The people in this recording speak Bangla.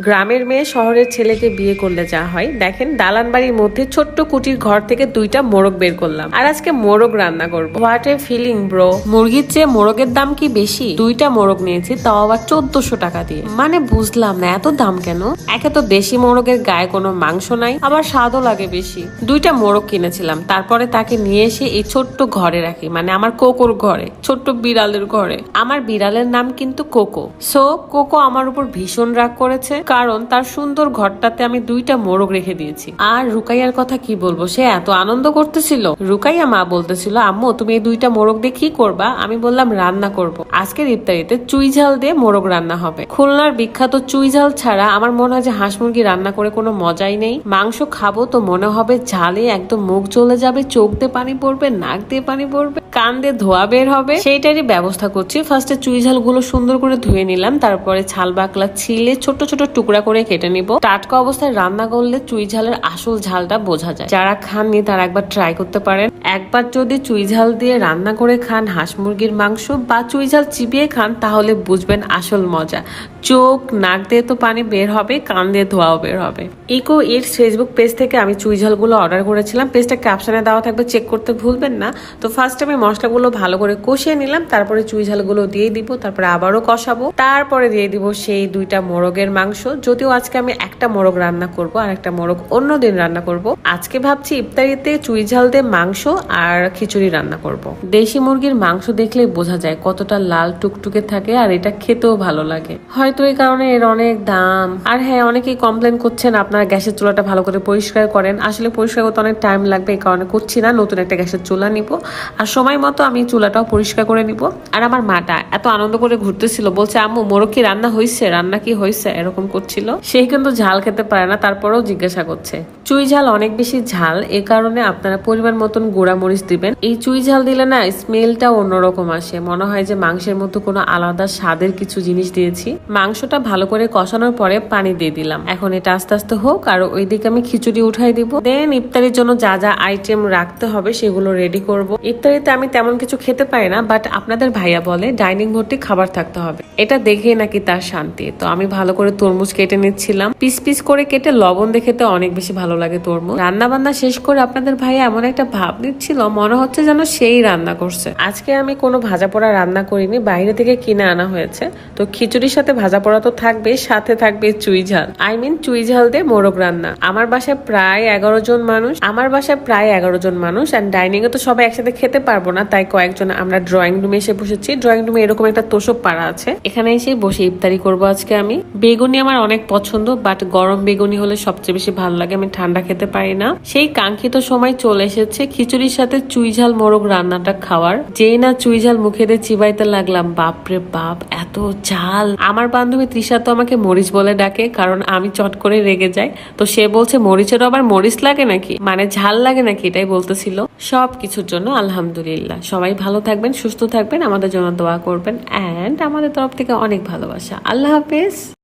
গ্রামের মেয়ে শহরের ছেলেকে বিয়ে করলে যা হয়। দেখেন, দালান বাড়ির মধ্যে ছোট্ট কুটির ঘর থেকে দুইটা মোরগ বের করলাম। আর আজকে মোরগ রান্না করব। হোয়াট এ ফিলিং ব্রো মুরগির চেয়ে মোরগের দাম কি বেশি? দুইটা মোরগ নিয়েছি, তাও আবার চোদ্দশো টাকা দিয়ে। মানে বুঝলাম না, এত দাম কেন? একে তো দেশি মোরগের গায়ে কোনো মাংস নাই, আবার স্বাদও লাগে বেশি। দুইটা মোরগ কিনেছিলাম, তারপরে তাকে নিয়ে এসে এই ছোট্ট ঘরে রাখি মানে আমার কোকোর ঘরে, ছোট্ট বিড়ালের ঘরে। আমার বিড়ালের নাম কিন্তু কোকো। সো কোকো আমার উপর ভীষণ রাগ করেছে। কারণ তার সুন্দর ঘরটাতে আমি দুইটা মোরগ রেখে দিয়েছি। আর রুকাইয়ার কথা কি বলব? সে এত আনন্দ করতেছিল। রুকাইয়া মা বলতেছিল, আম্মু, তুমি এই দুইটা মোরগ দিয়ে কি করবা? আমি বললাম, রান্না করব। আজকের ইফতারিতে চুই ঝাল দিয়ে মোরগ রান্না হবে। খুলনার বিখ্যাত চুই ঝাল ছাড়া আমার মনে হয় যে হাঁস মুরগি রান্না করে কোনো মজাই নেই। মাংস খাব তো মনে হবে ঝালে একদম মুখ জ্বলে যাবে, চোখ দিয়ে পানি পড়বে, নাক দিয়ে পানি পড়বে, কান দিয়ে ধোয়া বের হবে। সেইটারই ব্যবস্থা করছি। ফার্স্টে চুই ঝালগুলো সুন্দর করে ধুয়ে নিলাম, তারপরে ছাল বাকলা ছিলে ছোট ছোট টুকরা করে কেটে নিব। টাটকা অবস্থায় রান্না করলে চুই ঝালের আসল ঝালটা বোঝা যায়। যারা খাননি তারা একবার ট্রাই করতে পারেন। একবার যদি চুই ঝাল দিয়ে রান্না করে খান হাঁস মুরগির মাংস বা চুই ঝাল চিবিয়ে খান, তাহলে বুঝবেন আসল মজা। চোখ, নাক দিয়ে তো পানি বের হবে, কান দিয়ে ধোয়াও বের হবে। ইকো ইটস ফেসবুক পেজ থেকে আমি চুই ঝালগুলো অর্ডার করেছিলাম। পেজটা ক্যাপশনে দেওয়া থাকবে, চেক করতে ভুলবেন না। তো ফার্স্ট আমি মশলাগুলো ভালো করে কষিয়ে নিলাম, তারপরে চুই ঝালগুলো দিয়ে দিব, তারপরে আবারও কষাবো। তারপরে দিয়ে দিব সেই দুইটা মোরগের মাংস। যদিও আজকে আমি একটা মোরগ রান্না করব আর একটা মোরগ অন্য দিন রান্না করব। আজকে ভাবছি ইফতারিতে চুই ঝাল দিয়ে মাংস আর খিচুড়ি রান্না করব। দেশি মুরগির মাংস দেখলে বোঝা যায় কতটা লাল টুকটুকে থাকে আর এটা খেতেও ভালো লাগে। হয়তো এই কারণে এর অনেক দাম। আর হ্যাঁ অনেকেই কমপ্লেন করছেন আপনারা গ্যাসের চুলাটা ভালো করে পরিষ্কার করেন। আসলে পরিষ্কার করতে অনেক টাইম লাগবে, এই কারণে করছি না, নতুন একটা গ্যাসের চুলা নিব। আর সময় মতো আমি চুলাটাও পরিষ্কার করে নিব। আর আমার মাটা এত আনন্দ করে ঘুরতেছিল, বলছে, আম্মু, মোরগ কি রান্না হয়েছে রান্না কি হয়েছে এরকম করছিল। সেই কিন্তু ঝাল খেতে পারে না, তারপরেও জিজ্ঞাসা করছে। চুই ঝাল অনেক বেশি ঝাল, এ কারণে আপনারা পরিমাণ মতন গুঁড়া মরিচ দিবেন। এই চুই ঝাল দিলে না স্মেলটা অন্যরকম আসে। মনে হয় যে মাংসের মতো কোনো আলাদা স্বাদের কিছু জিনিস দিয়েছি। মাংসটা ভালো করে কষানোর পরে পানি দিয়ে দিলাম। এখন এটা আস্তে আস্তে হোক, আর ওইদিকে আমি খিচুড়ি উঠাই দিব। দেন ইফতারির জন্য যা যা আইটেম রাখতে হবে সেগুলো রেডি করব। ইফতারিতে আমি তেমন কিছু খেতে পারি না বাট আপনাদের ভাইয়া বলে ডাইনিং ভর্তি খাবার থাকতে হবে। এটা দেখেই নাকি তার শান্তি। তো আমি ভালো করে তরমুজ কেটে নিচ্ছিলাম। পিস পিস করে কেটে লবণ দিয়ে খেতে অনেক বেশি ভালো লাগে তরমুজ। রান্না বান্না শেষ করে আপনাদের ভাইয়া এমন একটা ভাব নিচ্ছিল মনে হচ্ছে যেন সেই রান্না করছে। আজকে আমি কোনো ভাজা পোড়া রান্না করিনি, বাইরে থেকে কিনে আনা হয়েছে। তো খিচুড়ির সাথে ভাজা পোড়া তো থাকবে সাথে থাকবে চুই ঝাল। আই মিন চুই ঝাল দিয়ে মোরগ রান্না। আমার বাসায় প্রায় এগারো জন মানুষ, আমার বাসায় প্রায় এগারো জন মানুষ অ্যান্ড ডাইনিং এ তো সবাই একসাথে খেতে পারব না, তাই কয়েকজন আমরা ড্রয়িং রুমে এসে বসেছি। ড্রয়িং রুমে এরকম একটা তোষক পাড়া আছে। এখানে এসে বসে ইফতারি করব আজকে আমি। বেগুনি আমার অনেক পছন্দ বাট গরম বেগুনি হলে সবচেয়ে বেশি ভালো লাগে, আমি ঠান্ডা খেতে পারি না। সেই কাঙ্ক্ষিত সময় চলে এসেছে খিচুড়ির সাথে চুই ঝাল মোরগ রান্নাটা খাওয়ার, যেই না চুই ঝাল মুখে দিয়ে চিবাইতে লাগলাম বাপরে বাপ, এত ঝাল। আমার বান্ধবী তৃষা তো আমাকে মরিচ বলে ডাকে, কারণ আমি চট করে রেগে যাই। তো সে বলছে মরিচের আবার মরিচ লাগে নাকি? মানে ঝাল লাগে নাকি? এটাই বলতেছিল। সব কিছুর জন্য আলহামদুলিল্লাহ। সবাই ভালো থাকবেন, সুস্থ থাকবেন, আমাদের জন্য দোয়া করবেন অ্যান্ড আমাদের তরফ থেকে অনেক ভালোবাসা। আল্লাহ হাফেজ।